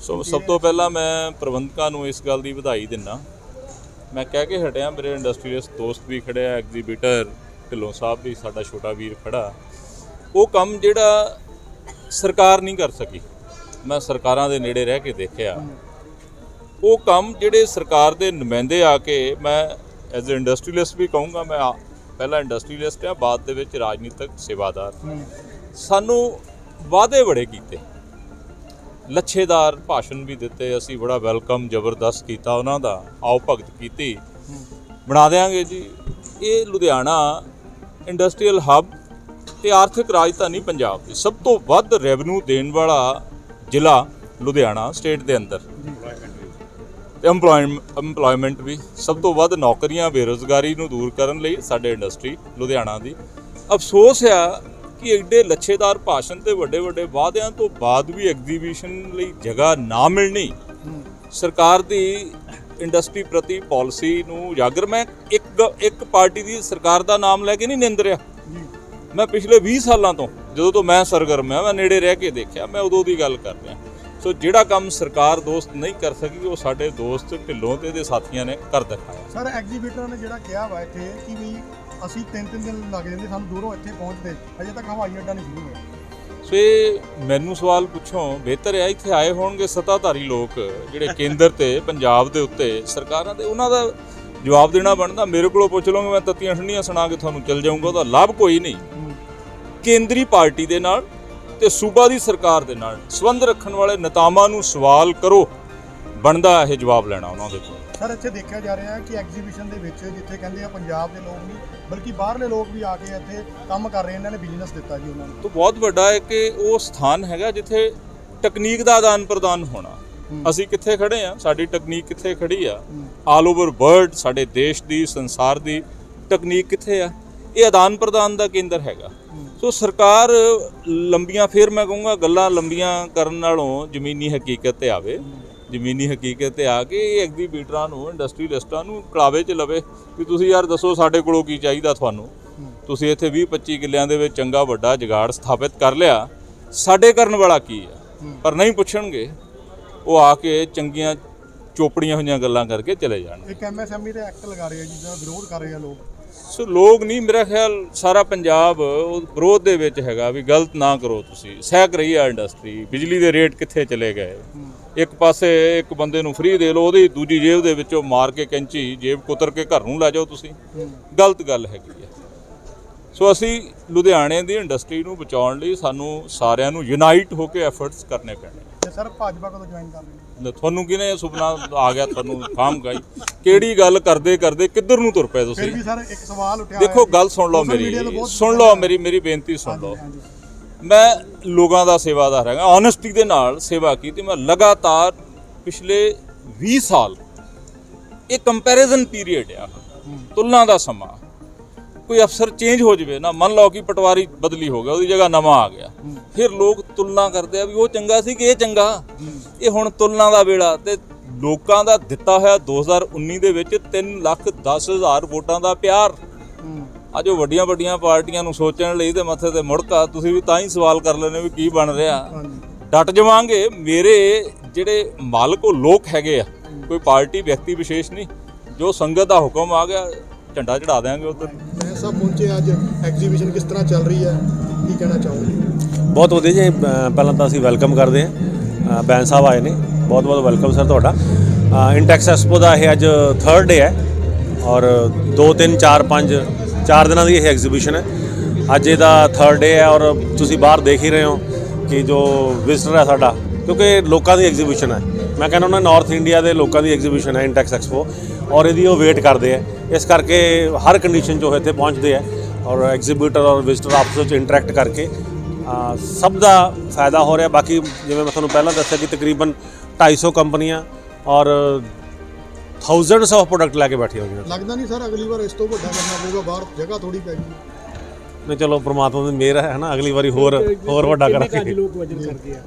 ਸੋ ਸਭ ਤੋਂ ਪਹਿਲਾਂ ਮੈਂ ਪ੍ਰਬੰਧਕਾਂ ਨੂੰ ਇਸ ਗੱਲ ਦੀ ਵਧਾਈ ਦਿੰਦਾ। ਮੈਂ ਕਹਿ ਕੇ ਹਟਿਆ ਮੇਰੇ ਇੰਡਸਟਰੀਅਲਿਸਟ ਦੋਸਤ ਵੀ ਖੜਿਆ ਐਗਜ਼ੀਬਿਟਰ ਢਿੱਲੋਂ ਸਾਹਿਬ ਵੀ ਸਾਡਾ ਛੋਟਾ ਵੀਰ ਖੜਾ। ਉਹ ਕੰਮ ਜਿਹੜਾ ਸਰਕਾਰ ਨਹੀਂ ਕਰ ਸਕੀ। ਮੈਂ ਸਰਕਾਰਾਂ ਦੇ ਨੇੜੇ ਰਹਿ ਕੇ ਦੇਖਿਆ। ਉਹ ਕੰਮ ਜਿਹੜੇ ਸਰਕਾਰ ਦੇ ਨੁਮਾਇੰਦੇ ਆ ਕੇ ਮੈਂ ਐਜ਼ ਅ ਇੰਡਸਟਰੀਅਲਿਸਟ ਵੀ ਕਹੂੰਗਾ ਮੈਂ ਪਹਿਲਾਂ ਇੰਡਸਟਰੀਅਲਿਸਟ ਆ ਬਾਅਦ ਦੇ ਵਿੱਚ ਰਾਜਨੀਤਿਕ ਸੇਵਾਦਾਰ। ਸਾਨੂੰ ਵਾਅਦੇ ਬੜੇ ਕੀਤੇ। ਲੱਛੇਦਾਰ ਭਾਸ਼ਣ ਵੀ ਦਿੱਤੇ, ਅਸੀਂ ਬੜਾ ਵੈਲਕਮ ਜ਼ਬਰਦਸਤ ਕੀਤਾ ਉਹਨਾਂ ਦਾ, ਆਓ ਭਗਤ ਕੀਤੀ। ਬਣਾ ਦੇਾਂਗੇ ਜੀ। ਇਹ ਲੁਧਿਆਣਾ ਇੰਡਸਟਰੀਅਲ ਹੱਬ ਤੇ ਆਰਥਿਕ ਰਾਜਧਾਨੀ ਪੰਜਾਬ ਦੀ ਸਭ ਤੋਂ ਵੱਧ ਰੈਵਨਿਊ ਦੇਣ ਵਾਲਾ ਜ਼ਿਲ੍ਹਾ ਲੁਧਿਆਣਾ ਸਟੇਟ ਦੇ ਅੰਦਰ। ਤੇ ਏਮਪਲੋਇਮੈਂਟ ਵੀ ਸਭ ਤੋਂ ਵੱਧ ਨੌਕਰੀਆਂ ਬੇਰੋਜ਼ਗਾਰੀ ਨੂੰ ਦੂਰ ਕਰਨ ਲਈ ਸਾਡੇ ਇੰਡਸਟਰੀ ਲੁਧਿਆਣਾ ਦੀ। ਅਫਸੋਸ ਆ ਕਿ ਐਡੇ ਲੱਛੇਦਾਰ ਭਾਸ਼ਣ ਤੇ ਵੱਡੇ ਵੱਡੇ ਵਾਅਦਿਆਂ ਤੋਂ ਬਾਅਦ ਵੀ ਐਗਜ਼ੀਬਿਸ਼ਨ ਲਈ ਜਗ੍ਹਾ ਨਾ ਮਿਲਣੀ। ਸਰਕਾਰ ਦੀ ਇੰਡਸਟਰੀ ਪ੍ਰਤੀ ਪਾਲਿਸੀ ਨੂੰ ਜਾਗਰ ਮੈਂ ਇੱਕ ਇੱਕ ਪਾਰਟੀ ਦੀ ਸਰਕਾਰ ਦਾ ਨਾਮ ਲੈ ਕੇ ਨਹੀਂ ਨਿੰਦ ਰਿਹਾ। ਮੈਂ ਪਿਛਲੇ 20 ਸਾਲਾਂ ਤੋਂ, ਜਦੋਂ ਤੋਂ ਮੈਂ ਸਰਗਰਮ ਹਾਂ, ਮੈਂ ਨੇੜੇ ਰਹਿ ਕੇ ਦੇਖਿਆ, ਮੈਂ ਉਦੋਂ ਦੀ ਗੱਲ ਕਰ ਰਿਹਾ। ਸੋ ਜਿਹੜਾ ਕੰਮ ਸਰਕਾਰ ਦੋਸਤ ਨਹੀਂ ਕਰ ਸਕੀ, ਉਹ ਸਾਡੇ ਦੋਸਤ ਢਿੱਲੋਂ ਤੇ ਦੇ ਸਾਥੀਆਂ ਨੇ ਕਰ ਦਿਖਾਇਆ। ਸਰ ਐਗਜ਼ੀਬਿਟਰ ਨੇ ਜਿਹੜਾ ਕਿਹਾ ਵਾ ਇੱਥੇ ਕਿ ਵੀ ਅਸੀਂ ਤਿੰਨ ਤਿੰਨ ਦਿਨ ਲੱਗ ਜਾਂਦੇ, ਸਾਨੂੰ ਦੂਰੋਂ ਇੱਥੇ ਪਹੁੰਚਦੇ। ਅਜੇ ਤੱਕ ਹਵਾਈ ਅੱਡਾ ਨਹੀਂ ਸ਼ੁਰੂ ਹੋਇਆ। ਸੋ ਇਹ ਮੈਨੂੰ ਸਵਾਲ ਪੁੱਛੋ, ਬਿਹਤਰ ਹੈ ਇੱਥੇ ਆਏ ਹੋਣਗੇ ਸੱਤਾਧਾਰੀ ਲੋਕ, ਜਿਹੜੇ ਕੇਂਦਰ ਤੇ, ਪੰਜਾਬ ਦੇ ਉੱਤੇ, ਸਰਕਾਰਾਂ ਦੇ, ਉਹਨਾਂ ਦਾ ਜਵਾਬ ਦੇਣਾ ਬਣਦਾ। ਮੇਰੇ ਕੋਲੋਂ ਪੁੱਛ ਲਓਗੇ, ਮੈਂ ਤੱਤੀਆਂ ਠੰਡੀਆਂ ਸੁਣਾ ਕੇ ਤੁਹਾਨੂੰ ਚੱਲ ਜਾਊਂਗਾ, ਉਹਦਾ ਲਾਭ ਕੋਈ ਨਹੀਂ। ਕੇਂਦਰੀ ਪਾਰਟੀ ਦੇ ਨਾਲ ਤੇ ਸੂਬਾ ਦੀ ਸਰਕਾਰ ਦੇ ਨਾਲ ਸੰਬੰਧ ਰੱਖਣ ਵਾਲੇ ਨੇਤਾਵਾਂ ਨੂੰ ਸਵਾਲ ਕਰੋ, ਬਣਦਾ ਇਹ ਜਵਾਬ ਲੈਣਾ ਉਹਨਾਂ ਦੇ ਕੋਲ। ਸਰ ਇੱਥੇ ਦੇਖਿਆ ਜਾ ਰਿਹਾ ਹੈ ਕਿ ਐਗਜ਼ੀਬਿਸ਼ਨ ਦੇ ਵਿੱਚ ਜਿੱਥੇ ਕਹਿੰਦੇ ਆ ਪੰਜਾਬ ਦੇ ਲੋਕ ਨਹੀਂ ਬਲਕਿ ਬਾਹਰਲੇ ਲੋਕ ਵੀ ਆ ਕੇ ਇੱਥੇ ਕੰਮ ਕਰ ਰਹੇ ਇਹਨਾਂ ਨੇ ਬਿਜ਼ਨਸ ਦਿੱਤਾ ਜੀ ਉਹਨਾਂ ਨੂੰ। ਤੋਂ ਬਹੁਤ ਵੱਡਾ ਹੈ ਕਿ ਉਹ ਸਥਾਨ ਹੈਗਾ ਜਿੱਥੇ ਟੈਕਨੀਕ ਦਾ ਆਦਾਨ ਪ੍ਰਦਾਨ ਹੋਣਾ। ਅਸੀਂ ਕਿੱਥੇ ਖੜੇ ਆ ਸਾਡੀ ਟੈਕਨੀਕ ਕਿੱਥੇ ਖੜੀ ਆ? ਆਲ ਓਵਰ ਵਰਲਡ ਸਾਡੇ ਦੇਸ਼ ਦੀ ਸੰਸਾਰ ਦੀ ਟੈਕਨੀਕ ਕਿੱਥੇ ਆ? ਇਹ ਆਦਾਨ ਪ੍ਰਦਾਨ ਦਾ ਕੇਂਦਰ ਹੈਗਾ। ਸੋ ਸਰਕਾਰ ਲੰਬੀਆਂ ਫੇਰ ਮੈਂ ਕਹੂੰਗਾ ਗੱਲਾਂ ਲੰਬੀਆਂ ਕਰਨ ਨਾਲੋਂ ਜ਼ਮੀਨੀ ਹਕੀਕਤ ਤੇ ਆਵੇ। ਜ਼ਮੀਨੀ ਹਕੀਕਤ ਤੇ ਆ ਕੇ ਇਹ ਐਗਜ਼ੀਬਿਟਰਾਂ ਨੂੰ ਇੰਡਸਟਰੀਲਿਸਟਾਂ ਨੂੰ ਕਲਾਵੇ 'ਚ ਲਵੇ ਕਿ ਤੁਸੀਂ ਯਾਰ ਦੱਸੋ ਸਾਡੇ ਕੋਲੋਂ ਕੀ ਚਾਹੀਦਾ ਤੁਹਾਨੂੰ। ਤੁਸੀਂ ਇੱਥੇ 20 25 ਕਿੱਲਿਆਂ ਦੇ ਵਿੱਚ ਚੰਗਾ ਵੱਡਾ ਜਗਾੜ ਸਥਾਪਿਤ ਕਰ ਲਿਆ। ਸਾਡੇ ਕਰਨ ਵਾਲਾ ਕੀ ਆ? ਪਰ ਨਹੀਂ ਪੁੱਛਣਗੇ। ਉਹ ਆ ਕੇ ਚੰਗੀਆਂ ਚੋਪੜੀਆਂ ਹੋਈਆਂ ਗੱਲਾਂ ਕਰਕੇ ਚਲੇ ਜਾਣ। ਇੱਕ ਐਮਐਸਐਮਈ ਤੇ ਐਕਟ ਲਗਾ ਰਹੇ ਆ ਜਿਹਦਾ ਵਿਰੋਧ ਕਰ ਰਹੇ ਆ ਲੋਕ। ਸੋ ਲੋਕ ਨਹੀਂ ਮੇਰਾ ਖਿਆਲ ਸਾਰਾ ਪੰਜਾਬ ਉਹ ਵਿਰੋਧ ਦੇ ਵਿੱਚ ਹੈਗਾ ਵੀ ਗਲਤ ਨਾ ਕਰੋ ਤੁਸੀਂ। ਸਹਿਕ ਰਹੀ ਆ ਇੰਡਸਟਰੀ ਬਿਜਲੀ ਦੇ ਰੇਟ ਕਿੱਥੇ ਚਲੇ ਗਏ? ਇੱਕ ਪਾਸੇ ਇੱਕ ਬੰਦੇ ਨੂੰ ਫ੍ਰੀ ਦੇ ਲਓ ਉਹਦੀ ਦੂਜੀ ਜੇਬ ਦੇ ਵਿੱਚੋਂ ਮਾਰ ਕੇ ਕੈਂਚੀ ਜੇਬ ਕੁਤਰ ਕੇ ਘਰ ਨੂੰ ਲੈ ਜਾਓ ਤੁਸੀਂ। ਗਲਤ ਗੱਲ ਹੈਗੀ ਹੈ। ਸੋ ਅਸੀਂ ਲੁਧਿਆਣੇ ਦੀ ਇੰਡਸਟਰੀ ਨੂੰ ਬਚਾਉਣ ਲਈ ਸਾਨੂੰ ਸਾਰਿਆਂ ਨੂੰ ਯੂਨਾਈਟ ਹੋ ਕੇ ਐਫਰਟਸ ਕਰਨੇ ਪੈਣੇ ਤੇ ਸਰ ਭਾਜਪਾ ਕਦੋਂ ਜੁਆਇਨ ਕਰ ਨੇ ਤੁਹਾਨੂੰ ਕਿਹਨੇ ਸੁਪਨਾ ਆ ਗਿਆ ਤੁਹਾਨੂੰ ਖਾਮ ਗਾਈ। ਕਿਹੜੀ ਗੱਲ ਕਰਦੇ ਕਰਦੇ ਕਿੱਧਰ ਨੂੰ ਤੁਰ ਪਏ ਫਿਰ ਤੁਸੀਂ ਵੀ ਸਰ ਇੱਕ ਸਵਾਲ ਉੱਠਿਆ ਦੇਖੋ ਗੱਲ ਸੁਣ ਲਓ ਮੇਰੀ ਸੁਣ ਲਓ ਮੇਰੀ ਮੇਰੀ ਬੇਨਤੀ ਸੁਣ ਲਓ। ਮੈਂ ਲੋਕਾਂ ਦਾ ਸੇਵਾਦਾਰ ਹੈਗਾ ਓਨੈਸਟੀ ਦੇ ਨਾਲ ਸੇਵਾ ਕੀਤੀ ਮੈਂ ਲਗਾਤਾਰ ਪਿਛਲੇ 20 ਸਾਲ ਇਹ ਕੰਪੈਰੀਜ਼ਨ ਪੀਰੀਅਡ ਆ, ਤੁਲਨਾ ਦਾ ਸਮਾਂ। ਕੋਈ ਅਫਸਰ ਚੇਂਜ ਹੋ ਜਵੇ ਨਾ, ਮੰਨ ਲਓ ਕਿ ਪਟਵਾਰੀ ਬਦਲੀ ਹੋ ਗਿਆ, ਉਹਦੀ ਜਗ੍ਹਾ ਨਵਾਂ ਆ ਗਿਆ। ਫਿਰ ਲੋਕ ਤੁਲਨਾ ਕਰਦੇ ਆ ਵੀ ਉਹ ਚੰਗਾ ਸੀ ਕਿ ਇਹ ਚੰਗਾ। ਇਹ ਹੁਣ ਤੁਲਨਾ ਦਾ ਵੇਲਾ ਤੇ ਲੋਕਾਂ ਦਾ ਦਿੱਤਾ ਹੋਇਆ 2019 ਦੇ ਵਿੱਚ 3 ਲੱਖ 10 ਹਜ਼ਾਰ ਵੋਟਾਂ ਦਾ ਪਿਆਰ। ਅੱਜ ਉਹ ਵੱਡੀਆਂ ਵੱਡੀਆਂ ਪਾਰਟੀਆਂ ਨੂੰ ਸੋਚਣ ਲਈ ਤੇ ਮੱਥੇ ਤੇ ਮੁੜਕਾ ਤੁਸੀਂ ਵੀ ਤਾਂ ਹੀ ਸਵਾਲ ਕਰ ਲੈਣੇ ਵੀ ਕੀ ਬਣ ਰਿਹਾ। ਡਟ ਜਾਵਾਂਗੇ। ਮੇਰੇ ਜਿਹੜੇ ਮਾਲਕ ਉਹ ਲੋਕ ਹੈਗੇ ਆ ਕੋਈ ਪਾਰਟੀ ਵਿਅਕਤੀ ਵਿਸ਼ੇਸ਼ ਨਹੀਂ। ਜੋ ਸੰਗਤ ਦਾ ਹੁਕਮ ਆ ਗਿਆ ਝੰਡਾ ਚੜਾ ਦੇਾਂਗੇ ਉਧਰ। ਮੈਂ ਸਭ ਪਹੁੰਚੇ ਅੱਜ। ਐਗਜ਼ੀਬਿਸ਼ਨ ਕਿਸ ਤਰ੍ਹਾਂ ਚੱਲ ਰਹੀ ਹੈ ਕੀ ਕਹਿਣਾ ਚਾਹੋਗੇ? ਬਹੁਤ ਵਧੀਆ ਜੀ। ਪਹਿਲਾਂ ਤਾਂ ਅਸੀਂ ਵੈਲਕਮ ਕਰਦੇ ਹਾਂ। ਬੈਨ ਸਾਹਿਬ ਆਏ ਨੇ। ਬਹੁਤ ਬਹੁਤ ਵੈਲਕਮ ਸਰ ਤੁਹਾਡਾ। ਇੰਟੈਕਸ ਐਕਸਪੋ ਦਾ ਇਹ ਅੱਜ ਥਰਡ ਡੇ ਹੈ। ਔਰ 2 3 4 5 ਚਾਰ ਦਿਨਾਂ ਦੀ ਇਹ ਐਗਜ਼ੀਬਿਸ਼ਨ ਹੈ। ਅੱਜ ਇਹਦਾ ਥਰਡ ਡੇ ਹੈ ਔਰ ਤੁਸੀਂ ਬਾਹਰ ਦੇਖ ਹੀ ਰਹੇ ਹੋ ਕਿ ਜੋ ਵਿਜ਼ਟਰ ਹੈ ਸਾਡਾ, ਕਿਉਂਕਿ ਲੋਕਾਂ ਦੀ ਐਗਜ਼ੀਬਿਸ਼ਨ ਹੈ। ਮੈਂ ਕਹਿੰਦਾ ਉਹਨਾਂ ਨਾਰਥ ਇੰਡੀਆ ਦੇ ਲੋਕਾਂ ਦੀ ਐਗਜ਼ੀਬਿਸ਼ਨ ਹੈ ਇੰਟੈਕਸ ਐਕਸਪੋ ਔਰ ਇਹਦੀ ਉਹ ਵੇਟ ਕਰਦੇ ਆ ਇਸ ਕਰਕੇ ਹਰ ਕੰਡੀਸ਼ਨ 'ਚ ਉਹ ਇੱਥੇ ਪਹੁੰਚਦੇ ਆ ਔਰ ਐਗਜ਼ੀਬਿਟਰ ਔਰ ਵਿਜ਼ਟਰ ਆਪਸ ਵਿੱਚ ਇੰਟਰੈਕਟ ਕਰਕੇ ਸਭ ਦਾ ਫਾਇਦਾ ਹੋ ਰਿਹਾ। ਬਾਕੀ ਜਿਵੇਂ ਮੈਂ ਤੁਹਾਨੂੰ ਪਹਿਲਾਂ ਦੱਸਿਆ ਕਿ ਤਕਰੀਬਨ 250 ਕੰਪਨੀਆਂ ਔਰ ਥਾਊਜ਼ੈਂਡਸ ਆਫ ਪ੍ਰੋਡਕਟ ਲੈ ਕੇ ਬੈਠੀਆਂ ਹੋਈਆਂ ਲੱਗਦਾ ਨਹੀਂ ਸਰ ਅਗਲੀ ਵਾਰ ਇਸ ਤੋਂ ਵੱਡਾ ਕਰਨਾ ਪਊਗਾ ਬਾਹਰ ਜਗ੍ਹਾ ਥੋੜੀ ਪੈ ਗਈ। ਨੇ ਚਲੋ ਪ੍ਰਮਾਤਮਾ ਦੀ ਮਿਹਰ ਹੈ ਨਾ ਅਗਲੀ ਵਾਰੀ ਹੋਰ ਹੋਰ ਵੱਡਾ ਕਰਾਂਗੇ। ਲੋਕ ਵਜਨ ਕਰਦੇ ਆ?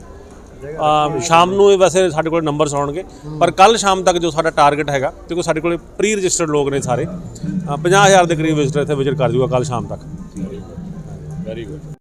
ਅਮ ਸ਼ਾਮ ਨੂੰ ਇਹ ਵੈਸੇ ਸਾਡੇ ਕੋਲ ਨੰਬਰਸ ਆਉਣਗੇ ਪਰ ਕੱਲ ਸ਼ਾਮ ਤੱਕ ਜੋ ਸਾਡਾ ਟਾਰਗੇਟ ਹੈਗਾ ਕਿਉਂਕਿ ਸਾਡੇ ਕੋਲੇ ਪ੍ਰੀ ਰਜਿਸਟਰਡ ਲੋਕ ਨੇ ਸਾਰੇ। ਅ, 50000 ਦੇ ਕਰੀਬ ਵਿਜ਼ਟਰ ਇੱਥੇ ਵਿਜ਼ਿਟ ਕਰ ਜੂਗਾ ਕੱਲ ਸ਼ਾਮ ਤੱਕ। Very good